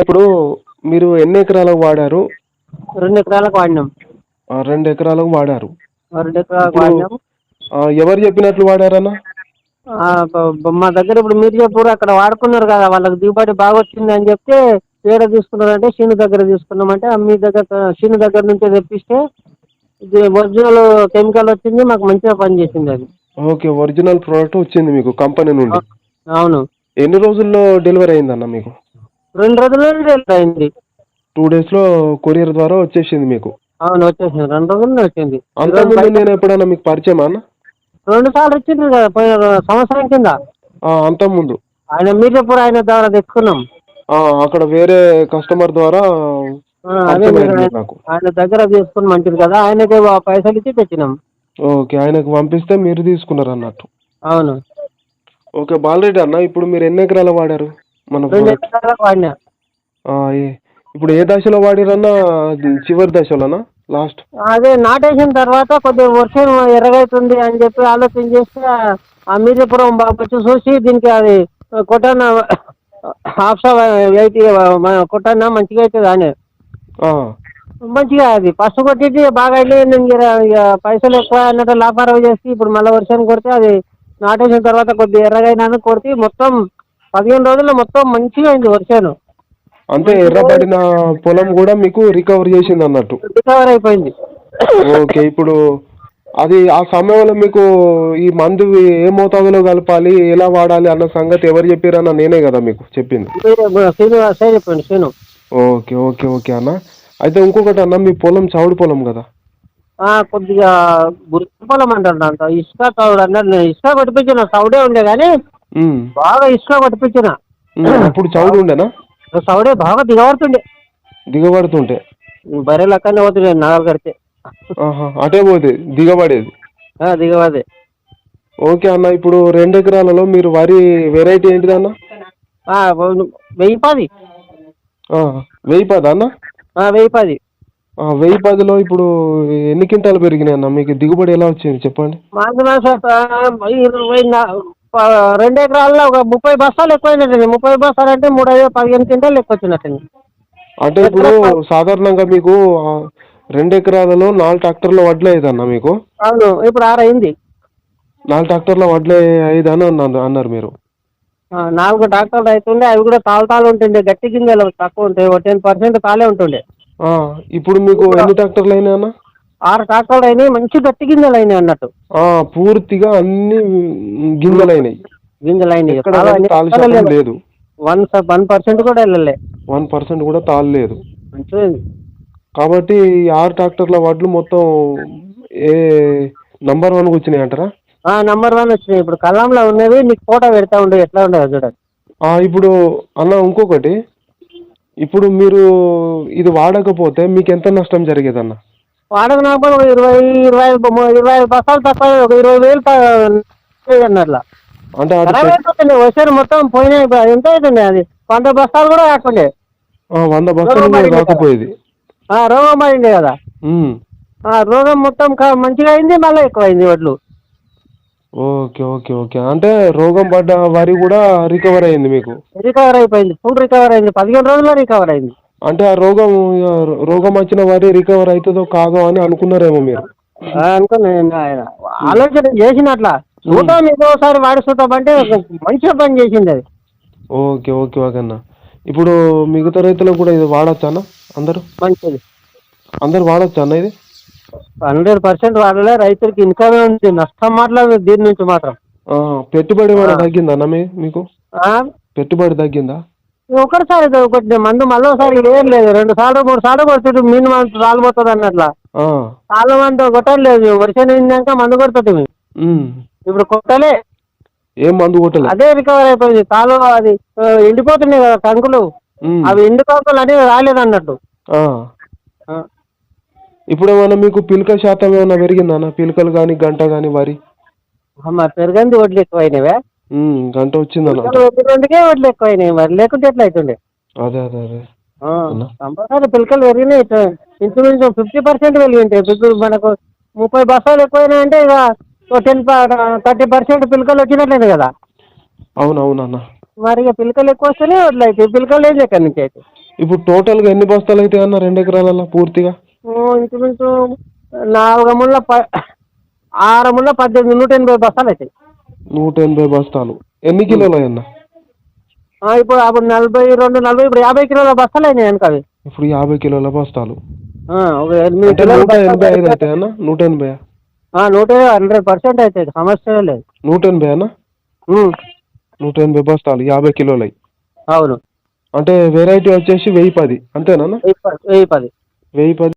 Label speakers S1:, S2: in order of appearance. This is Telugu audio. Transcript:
S1: ఇప్పుడు మీరు ఎన్ని ఎకరాలకు వాడారు?
S2: రెండు ఎకరాలకు వాడినాం.
S1: ఆ, రెండు ఎకరాలకు వాడారు.
S2: రెండు ఎకరాలకు వాడినాం.
S1: ఆ, ఎవరు చెప్పినట్లు వాడారన్న?
S2: ఆ, బ- బ- మా దగ్గర ఇప్పుడు మీరు చెప్పారు అక్కడ వాడుకున్నారు కదా వాళ్ళకి దిగుబడి బాగా వచ్చింది అని చెప్తే ఏడ తీసుకున్నారంటే శీను దగ్గర తీసుకున్నామంటే ఆ మీ దగ్గర శీను దగ్గర నుంచే తెప్పిస్తే ఇది ఒరిజినల్ కెమికల్ వచ్చింది మాకు మంచిగా పనిచేసింది అది.
S1: ఓకే ఒరిజినల్ ప్రోడక్ట్ వచ్చింది మీకు కంపెనీ నుండి.
S2: అవును.
S1: ఎన్ని రోజుల్లో డెలివరీ అయిందన్న మీకు?
S2: రెండు రోజుల్లో డెలివరీ అయింది.
S1: టూ డేస్లో కొరియర్ ద్వారా వచ్చేసింది మీకు?
S2: అవును వచ్చేసింది. రెండు రోజుల్లో వచ్చింది.
S1: అంతకుముందు నేను ఎప్పుడైనా మీకు పరిచయమా అన్న?
S2: రెండు సార్లు వచ్చింది కదా పోయిన సంవత్సరం కింద.
S1: అంతకుముందు
S2: ఆయన మీర్జాపూర్ ఆయన ద్వారా తెచ్చుకున్నాం.
S1: అక్కడ వేరే కస్టమర్ ద్వారా పరిచయం
S2: మీరు ఆయన- దగ్గర తీసుకుని మంచిది కదా ఆయనకి ఆ పైసలు ఇచ్చి తెచ్చినాం
S1: ఓకే ఆయనకు పంపిస్తే మీరు తీసుకున్నారు అన్నట్టు.
S2: అవును.
S1: ఓకే బాలరెడ్డి అన్న ఇప్పుడు మీరు ఎన్ని ఎకరాలు వాడారు? మన
S2: వాడినా.
S1: ఇప్పుడు ఏ దశలో వాడిరన్నా చివరి దశలోనా? లాస్ట్?
S2: అదే నాటేసిన తర్వాత కొద్దిగా వర్షం ఎర్రగైతుంది అని చెప్పి ఆలోచన చేస్తే ఆ మీర్జాపురం బాబు వచ్చి చూసి దీనికి అది కొట్టాన హాఫ్ ఎయిటీ కొట్టాన మంచిగా అవుతుంది అని. మంచిగా అది. ఫస్ట్ కొట్టి బాగా వెళ్ళి పైసలు ఎక్కువ అన్నట్టు లాపారం చేసి ఇప్పుడు మళ్ళీ వర్షాన్ని కొడితే అది నాటేసిన తర్వాత కొద్దిగా ఎర్రగైనా కొడితే మొత్తం పదిహేను రోజుల్లో మొత్తం మంచిగా అయింది వర్షాలు.
S1: అంటే ఎర్రబడిన పొలం కూడా మీకు రికవర్ చేసింది అన్నట్టు.
S2: రికవర్ అయిపోయింది.
S1: ఓకే ఇప్పుడు అది ఆ సమయంలో మీకు ఈ మందు ఏ మోతాదులో కలపాలి ఎలా వాడాలి అన్న సంగతి ఎవరు చెప్పారన్న నేనే కదా మీకు చెప్పింది.
S2: చెప్పండి శ్రీను
S1: ఓకే ఓకే ఓకే అన్న. అయితే ఇంకొకటి అన్న మీ పొలం చౌడు పొలం కదా?
S2: కొద్దిగా గుర్తు పొలం అంటారు ఇసుక తౌడు అన్నారు నేను ఇసుక పట్టిపించిన సౌడే ఉండే కానీ. బాగా ఇసుక పట్టిపించిన
S1: ఉమ్, అప్పుడు చౌడు ఉండేనా?
S2: సౌడే బాగా దిగబడుతుండే.
S1: దిగబడుతుంటే?
S2: బర్రె లెక్కనే పోతుండే నగలు కడితే
S1: అటే పోతే దిగబడేది.
S2: దిగబడే.
S1: ఓకే అన్న ఇప్పుడు రెండు ఎకరాలలో మీరు వరి వెరైటీ ఏంటిది అన్న?
S2: వెయ్యి పది.
S1: వెయ్యి పది అన్న?
S2: ఆ, వెయ్యి పది.
S1: వెయ్యి పదిలో ఇప్పుడు ఎన్ని క్వింటాలు పెరిగినాయి అన్న? మీకు దిగుబడి ఎలా వచ్చింది? చెప్పండి.
S2: ఇరవై రెండు ఎకరాల్లో ఒక ముప్పై బస్తాలు ఎక్కువైనట్టండి ముప్పై బస్తాలు అంటే మూడు ఐదు పదిహేను క్వింటాలు ఎక్కువ వచ్చినట్టండి
S1: అంటే ఇప్పుడు సాధారణంగా మీకు ఆ, రెండు ఎకరాలలో నాలుగు ట్రాక్టర్ల వడ్లే అన్న మీకు?
S2: అవును ఇప్పుడు ఆరు అయింది.
S1: నాలుగు ట్రాక్టర్ల వడ్లే ఐదు అని అన్నారు అన్నారు మీరు.
S2: ఆ, నాలుగు ట్రాక్టర్లు అవుతుండే అవి కూడా తాలు తాలు ఉంటుండే గట్టి గింజలు తక్కువ ఉంటాయి ఒక టెన్ పర్సెంట్ తాలే ఉంటుండే.
S1: ఆ, ఇప్పుడు మీకు ఎన్ని ట్రాక్టర్లు అయినాయి అన్న
S2: ఆరు ట్రాక్టర్లు అయినాయి మంచి గట్టి గింజలు అయినాయి అన్నట్టు.
S1: ఆ, పూర్తిగా అన్ని గింజలు అయినాయి
S2: గింజలు అయినాయి
S1: లేదు.
S2: వన్ వన్ పర్సెంట్ కూడా వెళ్ళలే.
S1: వన్ పర్సెంట్ కూడా తాలు లేదు.
S2: మంచిగా
S1: కాబట్టి ఆరు ట్రాక్టర్ల వడ్లు మొత్తం ఏ నంబర్ వన్కి వచ్చినాయి అంటారా?
S2: నంబర్ వన్ వచ్చినాయి. ఇప్పుడు కళ్ళంలో ఉన్నవి నీకు ఫోటో పెడతా ఉండే ఎట్లా ఉండదు చూడండి.
S1: ఆ, ఇప్పుడు అన్న ఇంకొకటి. ఇప్పుడు మీరు ఇది వాడకపోతే మీకు ఎంత నష్టం జరిగేది అన్న
S2: వాడక నాకు ఒక ఇరవై ఇరవై ఐదు ఇరవై ఐదు బస్తాలు తక్కువ ఒక ఇరవై వేలు అన్నట్ల
S1: అంటే
S2: వచ్చారు మొత్తం పోయినాయి ఎంత అవుతుంది అది? వంద బస్తాలు కూడా కాకుండే
S1: వంద బస్తాలు కాకపోయేది
S2: ఆ, రోగం పడింది కదా. ఆ రోగం మొత్తం మంచిగా అయింది మళ్ళీ ఎక్కువ అయింది వడ్లు.
S1: Okay okay okay. అంటే రోగం పడ్డ వరి కూడా రికవర్ అయింది మీకు?
S2: రికవర్ అయిపోయింది ఫుల్ రికవర్ అయింది. పదిహేను రోజుల్లో రికవర్ అయింది.
S1: అంటే ఆ రోగం రోగం వచ్చిన వరి రికవర్ అవుతుందో కాదో అని అనుకున్నారేమో మీరు?
S2: ఆయన. ఆలోచన చేసిన అట్లా చూద్దాం ఇంకోసారి వాడి చూద్దాం అంటే మంచిగా పని చేసింది అది.
S1: ఓకే ఓకే ఓకే అన్న ఇప్పుడు మిగతా రైతులకు కూడా ఇది వాడచ్చా అన్న? అందరూ?
S2: మంచిది.
S1: అందరు వాడచ్చా అన్న ఇది?
S2: హండ్రెడ్ పర్సెంట్ వాడలే రైతులకి ఇన్కమే ఉంది. నష్టం మాట్లాడదు దీని నుంచి మాత్రం.
S1: పెట్టుబడి ఏమైనా తగ్గిందా అన్న మీకు? పెట్టుబడి తగ్గిందా?
S2: ఒకటిసారి ఒకటి మందు మళ్ళీ ఒకసారి ఏం లేదు. రెండు సార్లు మూడు సార్లు కొడుతుంటే మినిమం రాలిపోతుంది అన్నట్ల. చాలా మంది కొట్టలేదు వర్షం నిందాక మందు కొడుతుంది. ఇప్పుడు కొట్టలే.
S1: ఏం మందు కొట్టలే?
S2: అదే రికవర్ అయిపోయింది. కాలు అది ఎండిపోతున్నాయి కదా కంకులు. అవి ఎండు కంకులు అనేవి రాలేదు అన్నట్టు.
S1: ఇప్పుడు ఏమైనా మీకు పిలక శాతం ఏమైనా పెరిగిందా పిలకలు కానీ గంట కానీ వరి?
S2: పెరగంది వడ్లు ఎక్కువైనవే.
S1: ఉమ్, గంట వచ్చిందన్న
S2: రెండుకే వడ్లు ఎక్కువైనాయి మరి లేకుంటే ఎట్లా అవుతుండే?
S1: అదే అదే అదే. అన్న.
S2: కంపల్సరీ పిలకలు పెరిగినాయి ఇంచుమించు ఫిఫ్టీ పర్సెంట్ పెరిగింటాయి ఇప్పుడు మనకు ముప్పై బస్తాలు ఎక్కువైనాయంటే ఇక టెన్ థర్టీ పర్సెంట్ పిలకలు వచ్చినట్లేదు కదా.
S1: అవును అవునన్న
S2: మరి ఇక పిలకలు ఎక్కువ వస్తేనే వడ్లు అవుతాయి. పిలకలు ఏం ఎక్కడి నుంచి అయితే?
S1: ఇప్పుడు టోటల్గా ఎన్ని బస్తాలు అయితే అన్న రెండు ఎకరాలలో పూర్తిగా?
S2: ఓ, ఇంచుమించు నాలుగు ముళ్ళ ప ఆరు ముళ్ళ పద్దెనిమిది నూట ఎనభై బస్తాలు అవుతాయి.
S1: నూట ఎనభై బస్తాలు. ఎన్ని కిలోలు అన్న
S2: ఇప్పుడు అప్పుడు నలభై రెండు నలభై ఇప్పుడు యాభై కిలోల బస్తాలు అయినాయి వెనక అవి.
S1: ఇప్పుడు యాభై కిలోల బస్తాలు. నూట ఎనభై ఐదు
S2: బస్తాలు
S1: అయితే అన్న నూట ఎనభై
S2: ఆ, నూట హండ్రెడ్ పర్సెంట్ అవుతుంది సమస్య లేదు.
S1: నూట ఎనభై అన్న? నూట ఎనభై బస్తాలు యాభై కిలోలు.
S2: అవును.
S1: అంటే వెరైటీ వచ్చేసి వెయ్యి పది అంతేనా
S2: వెయ్యి పది.
S1: వెయ్యి పది